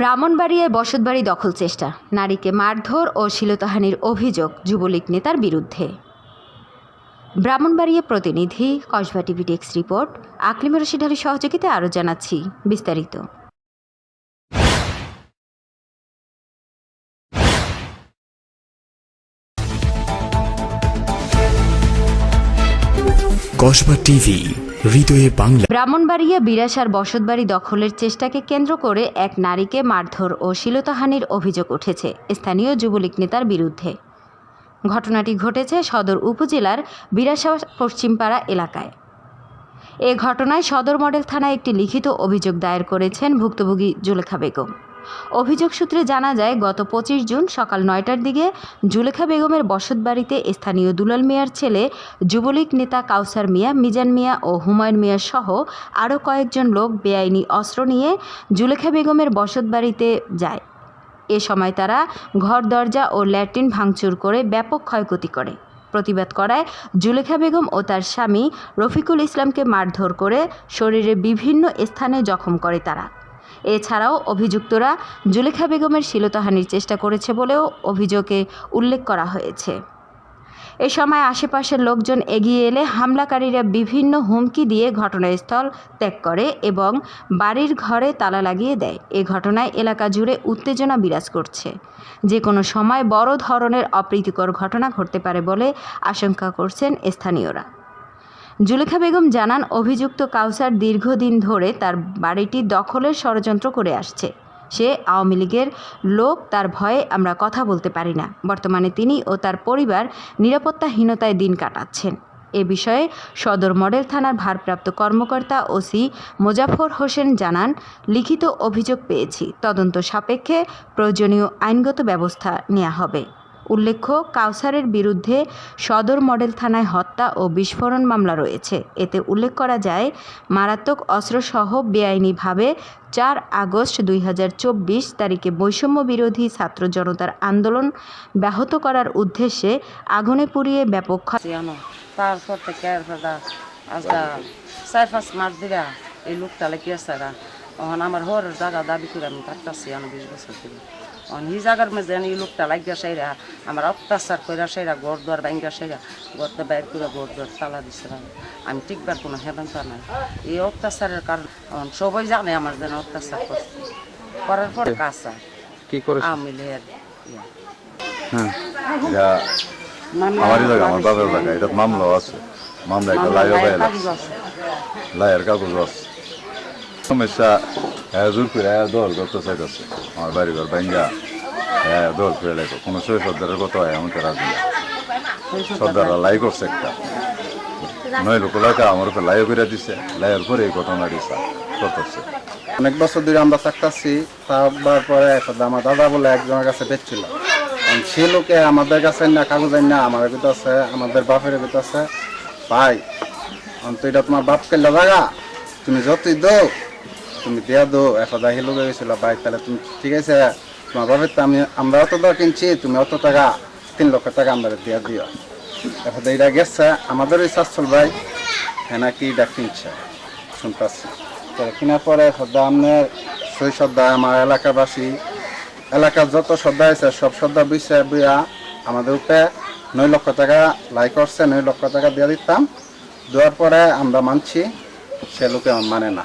ব্রাহ্মণবাড়িয়ায় বসতবাড়ি দখল চেষ্টা, নারীকে মারধর ও শ্লীলতাহানির অভিযোগ যুবলীগ নেতার বিরুদ্ধে। ব্রাহ্মণবাড়িয়া প্রতিনিধি, Kasba TV desk report, Aklim Rashid আলীর সহযোগিতায় আরও জানাচ্ছি বিস্তারিত। কসবা টিভি ব্রাহ্মণবাড়িয়া বিরাসার বসতবাড়ি দখলের চেষ্টাকে কেন্দ্র করে এক নারীকে মারধর ও শ্লীলতাহানির অভিযোগ উঠেছে স্থানীয় যুবলীগ নেতার বিরুদ্ধে। ঘটনাটি ঘটেছে সদর উপজেলার বিরাসা পশ্চিমপাড়া এলাকায়। এ ঘটনায় সদর মডেল থানায় একটি লিখিত অভিযোগ দায়ের করেছেন ভুক্তভোগী জুলেখা বেগম। অভিযোগ সূত্রে জানা যায়, গত পঁচিশ জুন সকাল নয়টার দিকে জুলেখা বেগমের বসতবাড়িতে স্থানীয় দুলাল মিয়ার ছেলে, যুবলীগ নেতা কাউসার মিয়া, মিজান মিয়া ও হুমায়ুন মিয়া সহ আরও কয়েকজন লোক বেআইনি অস্ত্র নিয়ে জুলেখা বেগমের বসতবাড়িতে যায়। এ সময় তারা ঘর, দরজা ও ল্যাট্রিন ভাঙচুর করে ব্যাপক ক্ষয়ক্ষতি করে। প্রতিবাদ করায় জুলেখা বেগম ও তার স্বামী রফিকুল ইসলামকে মারধর করে শরীরে বিভিন্ন স্থানে জখম করে তারা। এছাড়াও অভিযুক্তরা জুলেখা বেগমের শ্লীলতাহানির চেষ্টা করেছে বলেও অভিযোগে উল্লেখ করা হয়েছে। এ সময় আশেপাশের লোকজন এগিয়ে এলে হামলাকারীরা বিভিন্ন হুমকি দিয়ে ঘটনাস্থল ত্যাগ করে এবং বাড়ির ঘরে তালা লাগিয়ে দেয়। এ ঘটনায় এলাকা জুড়ে উত্তেজনা বিরাজ করছে। যে কোনো সময় বড় ধরনের অপ্রীতিকর ঘটনা ঘটতে পারে বলে আশঙ্কা করছেন স্থানীয়রা। জুলেখা বেগম জানান, অভিযুক্ত কাউসার দীর্ঘদিন ধরে তার বাড়িটি দখলের ষড়যন্ত্র করে আসছে। সে আওয়ামী লীগের লোক, তার ভয়ে আমরা কথা বলতে পারি না। বর্তমানে তিনি ও তার পরিবার নিরাপত্তাহীনতায় দিন কাটাচ্ছেন। এ বিষয়ে সদর মডেল থানার ভারপ্রাপ্ত কর্মকর্তা ওসি মোজাফর হোসেন জানান, লিখিত অভিযোগ পেয়েছি। তদন্ত সাপেক্ষে প্রয়োজনীয় আইনগত ব্যবস্থা নেওয়া হবে। উল্লেখ্য, কাউসারের বিরুদ্ধে সদর মডেল থানায় হত্যা ও বিস্ফোরণ মামলা রয়েছে। এতে উল্লেখ করা যায়, মারাত্মক অস্ত্রসহ বেআইনিভাবে চার আগস্ট দুই হাজার চব্বিশ তারিখে বৈষম্য বিরোধী ছাত্র জনতার আন্দোলন ব্যাহত করার উদ্দেশ্যে আগুনে পুড়িয়ে ব্যাপক এই লোকটা লেগে তখন আমার দাবি করে আমি থাকতেছি আমি বিশ বছর এই জায়গার মধ্যে এই লোকটা লাগিয়া সেরা আমার অত্যাচার করে সেরা ঘর দুয়ার ভাঙ্গা সেরা ঘরটা বাইর করে ঘর দুয়ার তালা দিছে আমি টিকবার কোনো হেদান্তা নাই। এই অত্যাচারের কারণ সবাই জানে আমার যেন অত্যাচার করছে। করার পরে কাঁচা কি করে আমি লেয়ার হ্যাঁ। আমারই জায়গা আমার বাবার জায়গা এটা মামলাও আছে। মামলা একটা লাইও লাইয়ের কাগজ আছে। সমস্যা জোর করে দল করতে চাইতেছে আমার বাড়ি ঘর ভাঙ্গা হ্যাঁ দল করে লাগো কোনো সই সর্দারের কথা হয় আমাকে রাজি না সর্দাররা লাই করছে একটা নয় লোক লাইকা আমার উপরে লাইও করে দিছে লাইয়ের পরে এই ঘটনা দিছে করতেছে অনেক বছর ধরে আমরা থাকতেছি তারপর পরে আমার দাদা বলে একজনের কাছে বেচছিল সে লোকে আমাদের কাছে না কাগজ না আমার ভিতর আছে আমাদের বাপের ভিতর আছে ভাই অন্ত এটা তোমার বাপ কেলা জায়গা তুমি যতই দো তুমি দিয়া দো একদা হি লোকে গেছিল ভাই, তাহলে তুমি ঠিক আছে। তোমার বাপের আমি আমরা অত দর কিনছি, তুমি অত টাকা, তিন লক্ষ টাকা আমরা দিয়া দিও। এখন এটা গেছে, আমাদের ওই ভাই হ্যাঁ নাকি এটা কিনছে? শুনতেছি। তো কেনার পরে সদা আপনার সেই সদা আমার এলাকাবাসী, এলাকার যত শ্রদ্ধা আছে, সব শ্রদ্ধা বুঝছে বুয়া আমাদের উপরে নয় লক্ষ টাকা লাই করছে, নয় লক্ষ টাকা দিয়ে দিতাম। দেওয়ার পরে আমরা মানছি, সে লোকে মানে না।